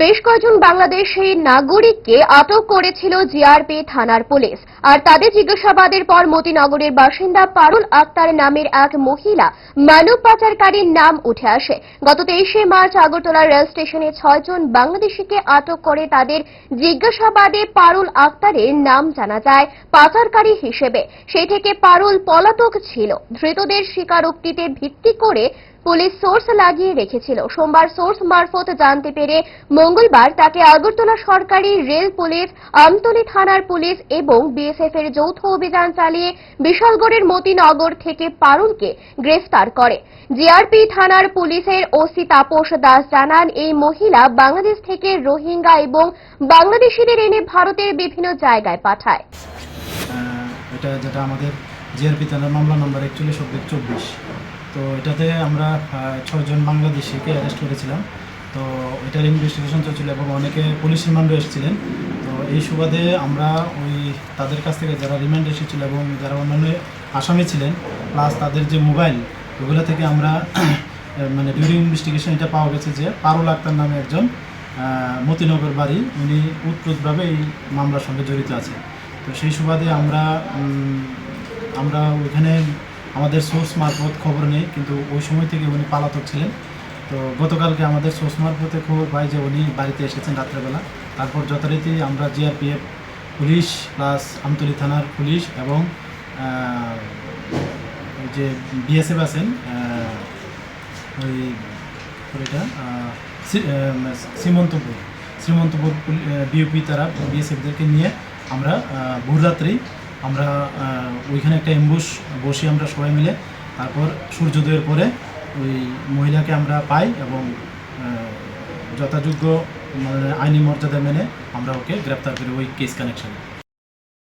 বেশ কয়েকজন বাংলাদেশি নাগরিককে আটক করেছিল জিআরপি থানার পুলিশ। আর তাদের জিজ্ঞাসাবাদের পর মতিনগরের বাসিন্দা পারুল আক্তার নামের এক মহিলা মানব পাচারকারীর নাম উঠে আসে। গত তেইশে মার্চ আগরতলা রেল স্টেশনে ছয়জন বাংলাদেশিকে আটক করে তাদের জিজ্ঞাসাবাদে পারুল আক্তারের নাম জানা যায় পাচারকারী হিসেবে। সেই থেকে পারুল পলাতক ছিল। ধৃতদের স্বীকারোক্তিতে ভিত্তি করে পুলিশ সোর্স লাগিয়ে রেখেছিল। সোমবার সোর্স মারফত জানতে পেরে মঙ্গলবার তাকে আগরতলা সরকারি রেল পুলিশ, আমতলী থানার পুলিশ এবং বিএসএফ এর যৌথ অভিযান চালিয়ে বিশালগড়ের মতিনগর থেকে পারুলকে গ্রেফতার করে। জিআরপি থানার পুলিশের ওসি তাপস দাস জানান, এই মহিলা বাংলাদেশ থেকে রোহিঙ্গা এবং বাংলাদেশিদের এনে ভারতের বিভিন্ন জায়গায় পাঠায়। এটা যেটা আমাদের জিআরপি থানার মামলা নম্বর একচল্লিশ চব্বিশ। তো এটাতে আমরা আহ, ছয়জন বাংলাদেশিকে অ্যারেস্ট করেছিলাম। তো এটার ইনভেস্টিগেশন চলছিল এবং অনেকে পুলিশ রিমান্ডও এসেছিলেন। তো এই সুবাদে আমরা ওই তাদের কাছ থেকে যারা রিমান্ড এসেছিল এবং যারা অন্যান্য আসামি ছিলেন প্লাস তাদের যে মোবাইল ওগুলো থেকে আমরা মানে ডিউরিং ইনভেস্টিগেশন এটা পাওয়া গেছে যে পারুল আক্তার নামে একজন মতিনগর বাড়ি উনি উৎপ্রুতভাবে এই মামলার সঙ্গে জড়িত আছে। তো সেই সুবাদে আমরা আমরা ওইখানে আমাদের সোর্স মারফত খবর নেই কিন্তু ওই সময় থেকে উনি পালাতক ছিলেন। তো গতকালকে আমাদের সোর্স মারফতে খবর পাই যে উনি বাড়িতে এসেছেন রাত্রেবেলা। তারপর যথারীতি আমরা জিআরপিএফ পুলিশ প্লাস আমতলী থানার পুলিশ এবং যে বিএসএফ আছেন ওই আহ, শ্রীমন্তপুর। শ্রীমন্তপুর বিওপি তারা বিএসএফদেরকে নিয়ে আমরা আহ, ভোররাত্রি আমরা ওইখানে একটা এম্বুশ বসে আমরা সবাই মিলে। তারপর সূর্যোদয়ের পরে ওই মহিলাকে আমরা পাই এবং যথাযোগ্য মানে আইনি মর্যাদা মেনে আমরা ওকে গ্রেপ্তার করি ওই কেস কানেকশনে